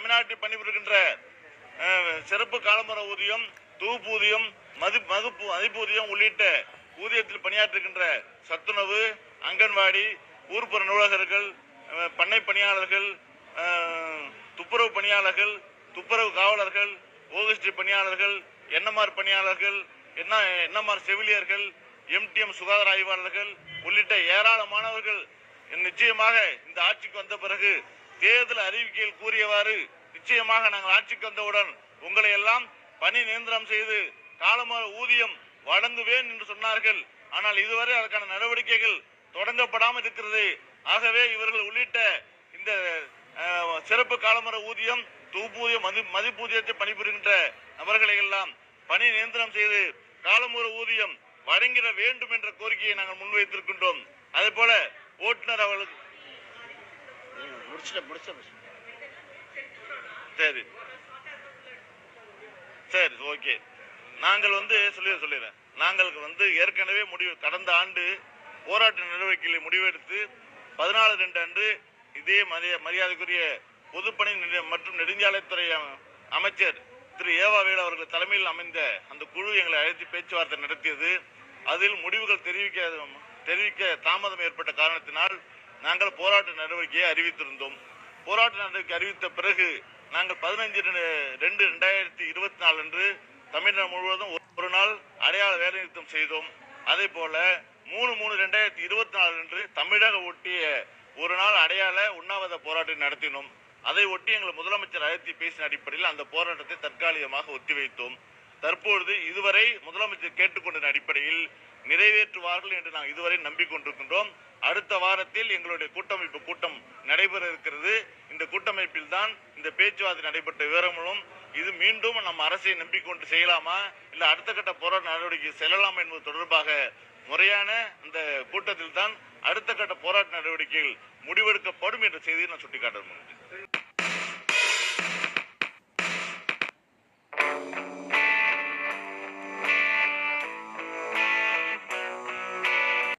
தமிழ்நாட்டில் பணிபுரிகின்ற சிறப்பு காலமுறை ஊதியம் தூப்பூதியம் மது மதுப்பு மதிப்பூதியம் உள்ளிட்ட ஊதியத்தில் பணியாற்றுகின்ற சத்துணவு அங்கன்வாடி ஊர்ப்புற நூலகர்கள் பண்ணை பணியாளர்கள் துப்புரவு பணியாளர்கள் துப்புரவு காவலர்கள் ஓகஸ்டி பணியாளர்கள் என்எம்ஆர் பணியாளர்கள் என்ன என்எம்ஆர் செவிலியர்கள் எம்டிஎம் சுகாதார ஆய்வாளர்கள் உள்ளிட்ட ஏராளமானவர்கள் நிச்சயமாக இந்த ஆட்சிக்கு வந்த பிறகு தேர்தல் அறிவிக்கையில் கூறியவாறு நிச்சயமாக நாங்கள் ஆட்சிக்கு வந்தவுடன் உங்களை எல்லாம் பணி நிரந்தரம் செய்து காலமாக ஊதியம் வழங்குவேன் என்று சொன்னார்கள். ஆனால் இதுவரை அதற்கான நடவடிக்கைகள் தொடங்கப்படாமல் இருக்கிறது. ஆகவே இவர்கள் உள்ளிட்ட இந்த சிறப்பு காலமுறை ஊதியம் தொகுப்பூதியம் மதி மதிப்பூதியத்தை பணிபுரிகின்ற நபர்களை எல்லாம் பணி நியந்திரம் செய்து காலமுறை ஊதியம் வழங்கிட வேண்டும் என்ற கோரிக்கையை நாங்கள் முன்வைத்திருக்கின்றோம். அதே போல ஓட்டுநர் அவர்களுக்கு சரி. சரி ஓகே நாங்கள் வந்து சொல்லி சொல்லிடுறேன் நாங்களுக்கு வந்து ஏற்கனவே முடிவு கடந்த ஆண்டு போராட்ட நடவடிக்கைகளை முடிவெடுத்து பதினாலு ரெண்டு அன்று இதே மரியா மரியாதைக்குரிய பொதுப்பணி மற்றும் நெடுஞ்சாலைத்துறை அமைச்சர் திரு ஏவாவேல் அவர்கள் தலைமையில் அமைந்த அந்த குழு எங்களை அழைத்து பேச்சுவார்த்தை நடத்தியது. அதில் முடிவுகள் தெரிவிக்க தெரிவிக்க தாமதம் ஏற்பட்ட காரணத்தினால் நாங்கள் போராட்ட நடவடிக்கையை அறிவித்திருந்தோம். போராட்ட நடவடிக்கை அறிவித்த பிறகு நாங்கள் பதினஞ்சு ரெண்டு ரெண்டாயிரத்தி இருபத்தி நாலு அன்று தமிழ்நாடு முழுவதும் ஒரு நாள் அடையாள வேலைநிறுத்தம் செய்தோம். அதே போல மூணு மூணு ரெண்டாயிரத்தி இருபத்தி நாலு அன்று தமிழக ஒட்டிய ஒரு நாள் அடையாள உண்ணாவிரத போராட்டம் நடத்தினோம். அதை ஒட்டி எங்கள் முதலமைச்சர் அழைத்து பேசின அடிப்படையில் அந்த போராட்டத்தை தற்காலிகமாக ஒத்திவைத்தோம். தற்பொழுது இதுவரை முதலமைச்சர் கேட்டுக்கொண்ட அடிப்படையில் நிறைவேற்றுவார்கள் என்று நாங்கள் இதுவரை நம்பிக்கொண்டிருக்கின்றோம். அடுத்த வாரத்தில் எங்களுடைய கூட்டமைப்பு கூட்டம் நடைபெற இருக்கிறது. இந்த கூட்டமைப்பில் தான் இந்த பேச்சுவார்த்தை நடைபெற்ற விவரங்களும் இது மீண்டும் நம்ம அரசை நம்பிக்கொண்டு செய்யலாமா? இல்ல அடுத்த கட்ட போராட்ட நடவடிக்கை செல்லலாமா என்பது தொடர்பாக முறையான இந்த கூட்டத்தில் தான் அடுத்த கட்ட போராட்ட நடவடிக்கைகள் முடிவெடுக்கப்படும் என்ற செய்தியை நான் சுட்டிக்காட்ட முடியும்